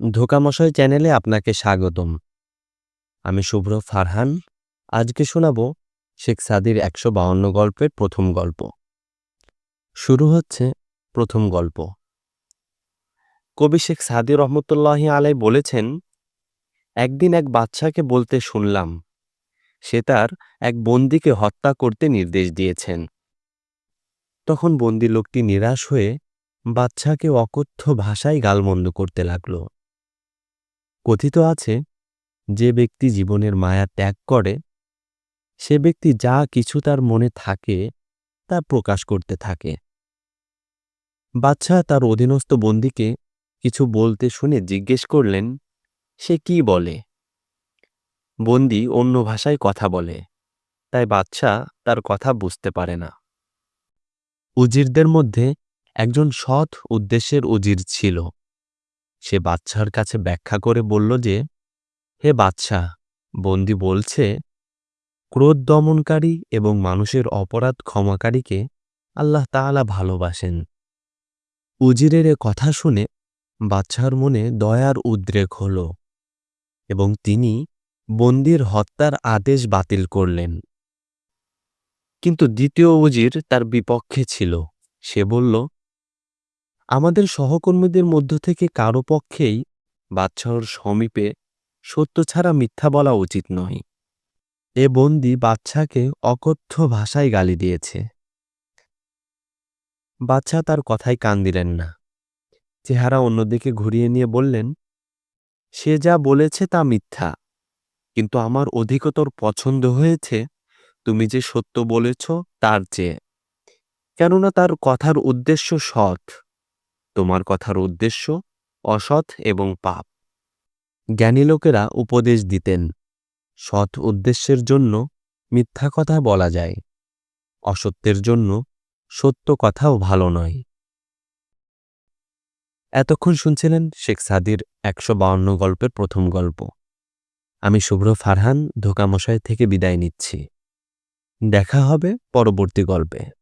ধোকামশাই চ্যানেলে আপনাকে স্বাগতম। আমি শুভ্র ফারহান। আজকে শোনাব শেখ সাদির একশো বাউন্ন গল্পের প্রথম গল্প। শুরু হচ্ছে প্রথম গল্প। কবি শেখ সাদি রহমতুল্লাহি আলাই বলেছেন, একদিন এক বাচ্চাকে বলতে শুনলাম, সে তার এক বন্দিকে হত্যা করতে নির্দেশ দিয়েছেন। তখন বন্দি লোকটি নিরাশ হয়ে বাচ্চাকে অকথ্য ভাষায় গালমন্দ করতে লাগল। কথিত আছে, যে ব্যক্তি জীবনের মায়া ত্যাগ করে, সে ব্যক্তি যা কিছু তার মনে থাকে, তা প্রকাশ করতে থাকে। বাচ্চা তার অধীনস্থ বন্দিকে কিছু বলতে শুনে জিজ্ঞেস করলেন, সে কি বলে? বন্দি অন্য ভাষায় কথা বলে, তাই বাচ্চা তার কথা বুঝতে পারে না। উজিরদের মধ্যে একজন সৎ উদ্দেশ্যের উজির ছিল। সে বাচ্চার কাছে ব্যাখ্যা করে বলল যে, হে বাচ্চা বন্দি বলছে, ক্রোধ দমনকারী এবং মানুষের অপরাধ ক্ষমাকারীকে আল্লাহ তাআলা ভালোবাসেন। উজিরের এ কথা শুনে বাচ্চার মনে দয়ার উদ্রেক হল এবং তিনি বন্দির হত্যার আদেশ বাতিল করলেন। কিন্তু দ্বিতীয় উজির তার বিপক্ষে ছিল। সে বলল আমাদের সহকর্মীদের মধ্য থেকে কারও পক্ষেই বাচ্চার সমীপে সত্য ছাড়া মিথ্যা বলা উচিত নয়। এ বন্দি বাচ্চাকে অকথ্য ভাষায় গালি দিয়েছে। বাচ্চা তার কথায় কান দিলেন না। চেহারা অন্যদিকে ঘুরিয়ে নিয়ে বললেন, সে যা বলেছে তা মিথ্যা, কিন্তু আমার অধিকতর পছন্দ হয়েছে তুমি যে সত্য বলেছ তার চেয়ে। কেননা তার কথার উদ্দেশ্য সৎ। তোমার কথার উদ্দেশ্য, অসৎ এবং পাপ। জ্ঞানী লোকেরা উপদেশ দিতেন। সৎ উদ্দেশ্যের জন্য মিথ্যা কথা বলা যায়। অসত্যের জন্য সত্য কথাও ভালো নয়। এতক্ষণ শুনছিলেন শেখ সাদির একশো বাউন্ন গল্পের প্রথম গল্প। আমি শুভ্র ফারহান, ধোকামশাই থেকে বিদায় নিচ্ছি। দেখা হবে পরবর্তী গল্পে।